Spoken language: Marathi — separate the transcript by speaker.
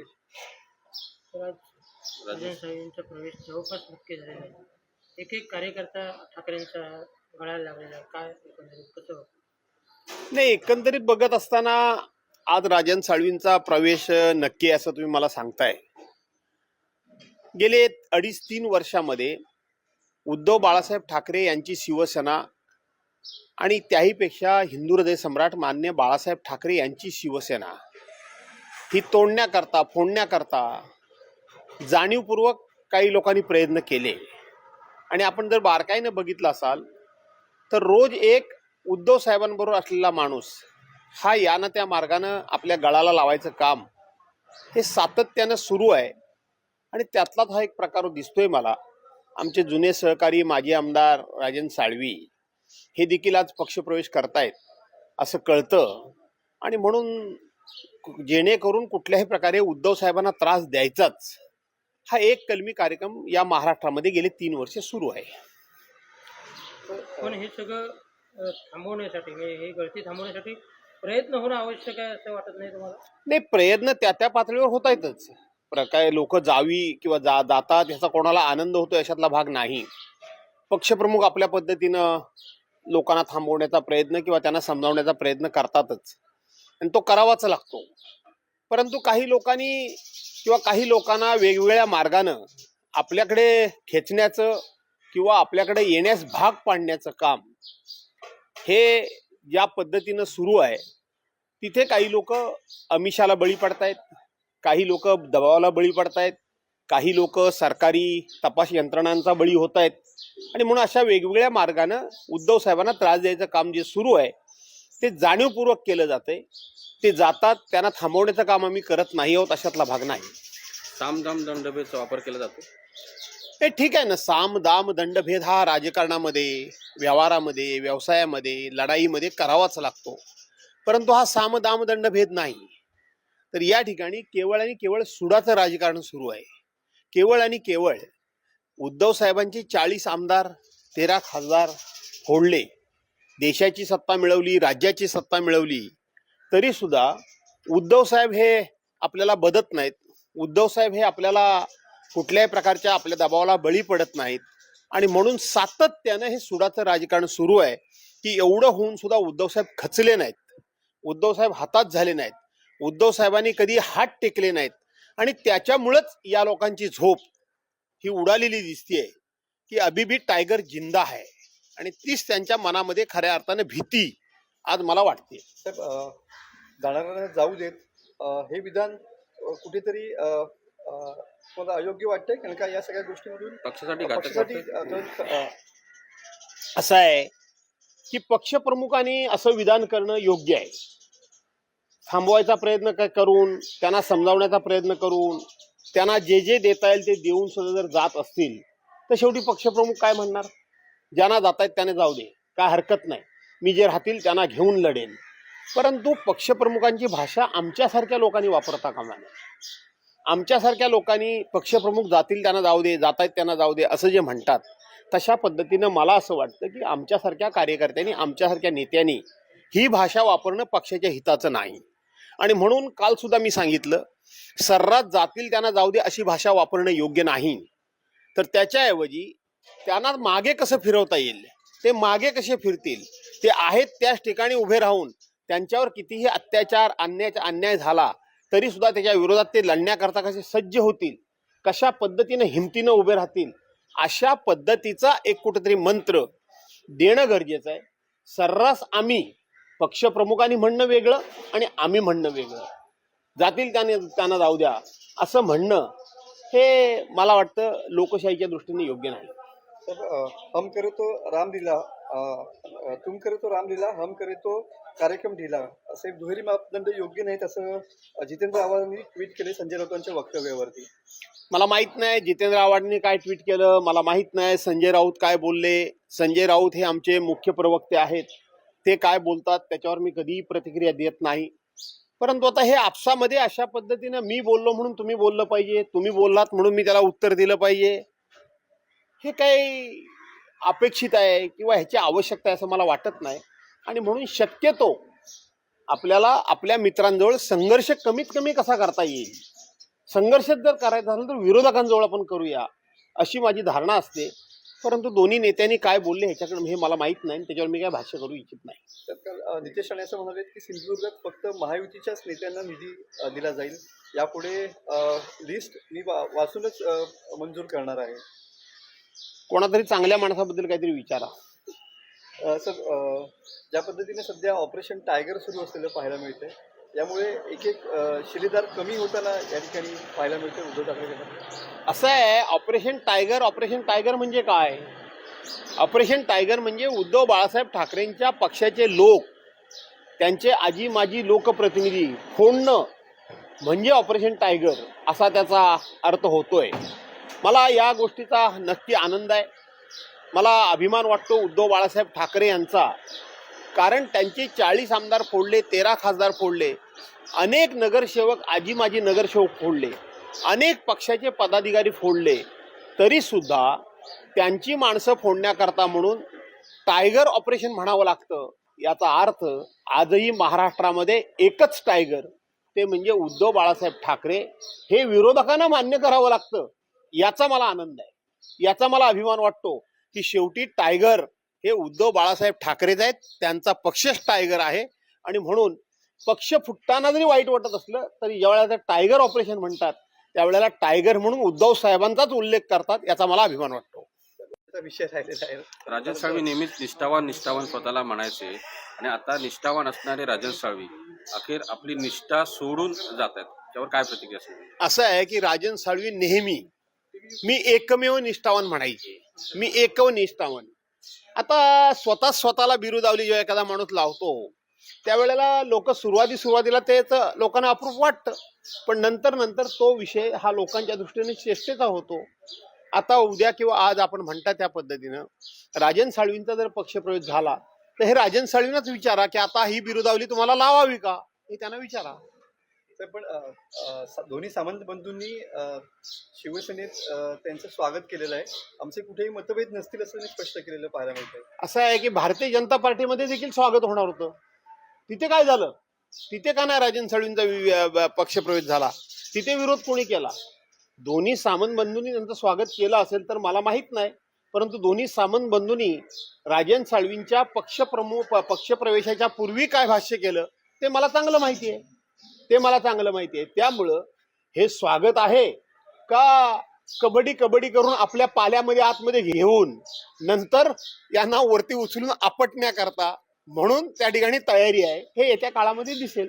Speaker 1: नक्कीच
Speaker 2: तर आज
Speaker 1: राजेश
Speaker 2: प्रवेश जवळपास नक्की झालेला आहे. एक एक कार्यकर्ता ठाकरेंचा गळायला लागलेला आहे. काय एकंदरीत? कसं
Speaker 3: नाही एकंदरीत बघत असताना आज राजन साळवींचा प्रवेश नक्की आहे असं तुम्ही मला सांगताय. गेले अडीच तीन वर्षामध्ये उद्धव बाळासाहेब ठाकरे यांची शिवसेना आणि त्याहीपेक्षा हिंदू हृदय सम्राट मान्य बाळासाहेब ठाकरे यांची शिवसेना ही तोडण्याकरता फोडण्याकरता जाणीवपूर्वक काही लोकांनी प्रयत्न केले. आणि आपण जर बारकाईनं बघितलं असाल तर रोज एक उद्धव साहेबांबरोबर असलेला माणूस हा यानं त्या मार्गानं आपल्या गळाला लावायचं काम हे सातत्यानं सुरू आहे. आणि त्यातलाच हा एक प्रकार दिसतोय मला. आमचे जुने सहकारी माजी आमदार राजन साळवी हे देखील आज पक्षप्रवेश करतायत असं कळतं. आणि म्हणून जेणेकरून कुठल्याही प्रकारे उद्धव साहेबांना त्रास द्यायचाच. हा एक कलमी कार्यक्रम या महाराष्ट्रामध्ये गेले तीन वर्ष सुरू आहे.
Speaker 2: पण हे सगळं थांबवण्यासाठी हे गळती थांबवण्यासाठी प्रयत्न होणं आवश्यक आहे असं वाटत नाही तुम्हाला?
Speaker 3: नाही प्रयत्न त्या त्या पातळीवर होत आहेतच प्र- काय लोक जावी किंवा जा जातात ह्याचा कोणाला आनंद होतो याच्यातला भाग नाही. पक्षप्रमुख आपल्या पद्धतीनं लोकांना थांबवण्याचा प्रयत्न किंवा त्यांना समजावण्याचा प्रयत्न करतातच. आणि तो करावाच लागतो. परंतु काही लोकांनी किंवा काही लोकांना वेगवेगळ्या मार्गानं आपल्याकडे खेचण्याचं किंवा आपल्याकडे येण्यास भाग पाडण्याचं काम हे ज्या पद्धतीनं सुरू आहे तिथे काही लोक अमिषाला बळी पडतायत काही लोक दबावाला बळी पडतायत काही लोक सरकारी तपास यंत्रणांचा बळी होत आहेत आणि म्हणून अशा वेगवेगळ्या मार्गानं उद्धव साहेबांना त्रास द्यायचं काम जे सुरू आहे ते जाणीवपूर्वक केलं जातंय. ते जातात त्यांना थांबवण्याचं काम आम्ही करत नाही आहोत अशातला भाग नाही.
Speaker 1: सामदाम दंडभेदचा वापर केला जातो?
Speaker 3: हे ठीक आहे ना साम दाम दंडभेद हा राजकारणामध्ये व्यवहारामध्ये व्यवसायामध्ये लढाईमध्ये करावाच लागतो. परंतु हा साम दाम दंडभेद नाही. तर या ठिकाणी केवळ आणि केवळ सुडाचं राजकारण सुरू आहे. केवळ आणि केवळ उद्धव साहेबांची चाळीस आमदार तेरा खासदार फोडले. देशाची सत्ता मिळवली राज्याची सत्ता मिळवली तरी सुद्धा उद्धव साहेब हे आपल्याला बदत नाहीत. उद्धव साहेब हे आपल्याला कुठल्याही प्रकारच्या आपल्या दबावाला बळी पडत नाहीत. आणि म्हणून सातत्यानं हे सुडाचं राजकारण सुरू आहे की एवढं होऊन सुद्धा उद्धव साहेब खचले नाहीत. उद्धव साहेब हातात झाले नाहीत. उद्धव साहेबांनी कधी हात टेकले नाहीत. आणि त्याच्यामुळंच या लोकांची झोप ही उडालेली दिसतीये की अबिबी टायगर जिंदा आहे आणि तीच त्यांच्या मनामध्ये खऱ्या अर्थानं भीती आज मला वाटते.
Speaker 4: जाणाऱ्यांना जाऊ देत. हे विधान कुठेतरी तुम्हाला अयोग्य वाटतंय? कारण का या सगळ्या गोष्टीमधून
Speaker 1: पक्षासाठी
Speaker 3: असं आहे की पक्षप्रमुखांनी असं विधान करणं योग्य आहे. थांबवायचा प्रयत्न क- करून त्यांना समजावण्याचा प्रयत्न करून त्यांना जे जे देता येईल ते देऊन सुद्धा जर जात असतील तर शेवटी पक्षप्रमुख काय म्हणणार? ज्यांना जात आहेत त्याने जाऊ दे. काय हरकत नाही. मी जे राहतील त्यांना घेऊन लढेन. परंतु पक्षप्रमुखांची भाषा आमच्यासारख्या लोकांनी वापरता कामा नये. आमच्यासारख्या लोकांनी पक्षप्रमुख जातील त्यांना जाऊ दे जात आहेत त्यांना जाऊ दे असं जे म्हणतात तशा पद्धतीनं मला असं वाटतं की आमच्यासारख्या कार्यकर्त्यांनी आमच्यासारख्या नेत्यांनी ही भाषा वापरणं पक्षाच्या हिताचं नाही. आणि म्हणून कालसुद्धा मी सांगितलं सर्रास जातील त्यांना जाऊ दे अशी भाषा वापरणं योग्य नाही. तर त्याच्याऐवजी त्यांना मागे कसं फिरवता येईल? ते मागे कसे फिरतील? ते आहेत त्याच ठिकाणी उभे राहून त्यांच्यावर कितीही अत्याचार अन्याय अन्याय झाला तरी सुद्धा त्याच्या विरोधात ते लढण्याकरता कसे सज्ज होतील? कशा पद्धतीनं हिमतीनं उभे राहतील? अशा पद्धतीचा एक कुठेतरी मंत्र देणं गरजेचं आहे. सर्रास आम्ही पक्षप्रमुखांनी म्हणणं वेगळं आणि आम्ही म्हणणं वेगळं. जातील त्याने त्यांना जाऊ द्या. असं म्हणणं हे मला वाटतं लोकशाहीच्या दृष्टीने योग्य नाही.
Speaker 4: तर हम करे तो रामलीला तुम करे तो रामलीला हम करे तो कार्यक्रम ढिला असे दुहेरी मापदंड योग्य नाहीत असं जितेंद्र आव्हाडांनी ट्विट केले संजय राऊतांच्या वक्तव्यावरती.
Speaker 3: मला माहीत नाही जितेंद्र आव्हाडांनी काय ट्विट केलं मला माहीत नाही संजय राऊत काय बोलले संजय राऊत हे आमचे मुख्य प्रवक्ते आहेत ते काय बोलतात त्याच्यावर मी कधीही प्रतिक्रिया देत नाही. परंतु आता हे आपसामध्ये अशा पद्धतीनं मी बोललो म्हणून तुम्ही बोललं पाहिजे तुम्ही बोललात म्हणून मी त्याला उत्तर दिलं पाहिजे. हे काही अपेक्षित आहे किंवा ह्याची आवश्यकता आहे असं मला वाटत नाही. आणि म्हणून शक्यतो आपल्याला आपल्या मित्रांजवळ संघर्ष कमीत कमी कसा करता येईल? संघर्ष जर करायचा झाला तर विरोधकांजवळ आपण करूया अशी माझी धारणा असते. परंतु दोन्ही नेत्यांनी काय बोलले ह्याच्याकडे हे मला माहीत नाही आणि त्याच्यावर मी काय भाष्य करू इच्छित नाही.
Speaker 4: तर नितेश राणे असं म्हणाले की सिंधुदुर्गात फक्त महायुतीच्याच नेत्यांना निधी दिला जाईल. यापुढे लिस्ट मी वा- वाचूनच मंजूर करणार आहे.
Speaker 3: कोणातरी चांगल्या माणसाबद्दल काहीतरी विचारा.
Speaker 4: अ, सर अ, ज्या पद्धतीने सध्या ऑपरेशन टायगर सुरू असलेलं पाहायला मिळतंय यामुळे एक एक अ, शिलेदार कमी होताना या ठिकाणी पाहायला मिळतं उद्धव ठाकरे.
Speaker 3: असं आहे ऑपरेशन टायगर ऑपरेशन टायगर म्हणजे काय? ऑपरेशन टायगर म्हणजे उद्धव बाळासाहेब ठाकरेंच्या पक्षाचे लोक त्यांचे आजी माजी लोकप्रतिनिधी फोडणं म्हणजे ऑपरेशन टायगर असा त्याचा अर्थ होतोय. मला या गोष्टीचा नक्की आनंद आहे. मला अभिमान वाटतो उद्धव बाळासाहेब ठाकरे यांचा. कारण त्यांचे चाळीस आमदार फोडले तेरा खासदार फोडले अनेक नगरसेवक आजी माजी नगरसेवक फोडले अनेक पक्षाचे पदाधिकारी फोडले तरीसुद्धा त्यांची माणसं फोडण्याकरता म्हणून टायगर ऑपरेशन म्हणावं लागतं. याचा अर्थ आजही महाराष्ट्रामध्ये एकच टायगर ते म्हणजे उद्धव बाळासाहेब ठाकरे. हे विरोधकांना मान्य करावं लागतं. याचा मला आनंद आहे. याचा मला अभिमान वाटतो की शेवटी टायगर हे उद्धव बाळासाहेब ठाकरेच आहेत. त्यांचा पक्षच टायगर आहे. आणि म्हणून पक्ष फुटताना जरी वाईट वाटत असलं तरी ज्यावेळेला ते टायगर ऑपरेशन म्हणतात त्यावेळेला टायगर म्हणून उद्धव साहेबांचाच उल्लेख करतात याचा मला अभिमान वाटतो.
Speaker 4: विषय
Speaker 1: राजन साळवी नेहमीच निष्ठावान निष्ठावान स्वतःला म्हणायचे. आणि आता निष्ठावान असणारे राजन साळवी अखेर आपली निष्ठा सोडून जात आहेत. त्यावर काय प्रतिक्रिया
Speaker 3: असं आहे की राजन साळवी नेहमी मी एकमेव निष्ठावान म्हणायचे. मी एकव निष्ठावान. आता स्वतः स्वतःला बिरुदावली जेव्हा एखादा माणूस लावतो त्यावेळेला लोक सुरुवाती सुरुवातीला तेच लोकांना अप्रूप वाटतं. पण नंतर नंतर तो विषय हा लोकांच्या दृष्टीने चेष्टेचा होतो. आता उद्या किंवा आज आपण म्हणता त्या पद्धतीनं राजन साळवींचा जर पक्षप्रवेश झाला तर हे राजन साळवींनाच विचारा की आता ही बिरुदावली तुम्हाला लावावी का? हे त्यांना विचारा.
Speaker 4: तर पण दोन्ही सामंत बंधूंनी शिवसेनेत त्यांचं स्वागत केलेलं आहे. आमचे कुठेही मतभेद नसतील असं स्पष्ट केलेलं पाहायला मिळतं
Speaker 3: असं आहे की भारतीय जनता पार्टीमध्ये देखील स्वागत होणार होतं. तिथे काय झालं? तिथे का नाही राजन साळवींचा वि- पक्षप्रवेश झाला? तिथे विरोध कोणी केला? दोन्ही सामंत बंधूंनी त्यांचं स्वागत केलं असेल तर मला माहीत नाही परंतु दोन्ही सामंत बंधूंनी राजन साळवींच्या पक्षप्रमुख पक्षप्रवेशाच्या पूर्वी काय भाष्य केलं ते मला चांगलं माहिती आहे. ते मला चांगलं माहिती आहे. त्यामुळं हे स्वागत आहे का कबड्डी कबड्डी करून आपल्या पाल्यामध्ये आतमध्ये घेऊन नंतर यांना वरती उचलून आपटण्याकरता म्हणून त्या ठिकाणी तयारी आहे. हे येत्या काळामध्ये दिसेल.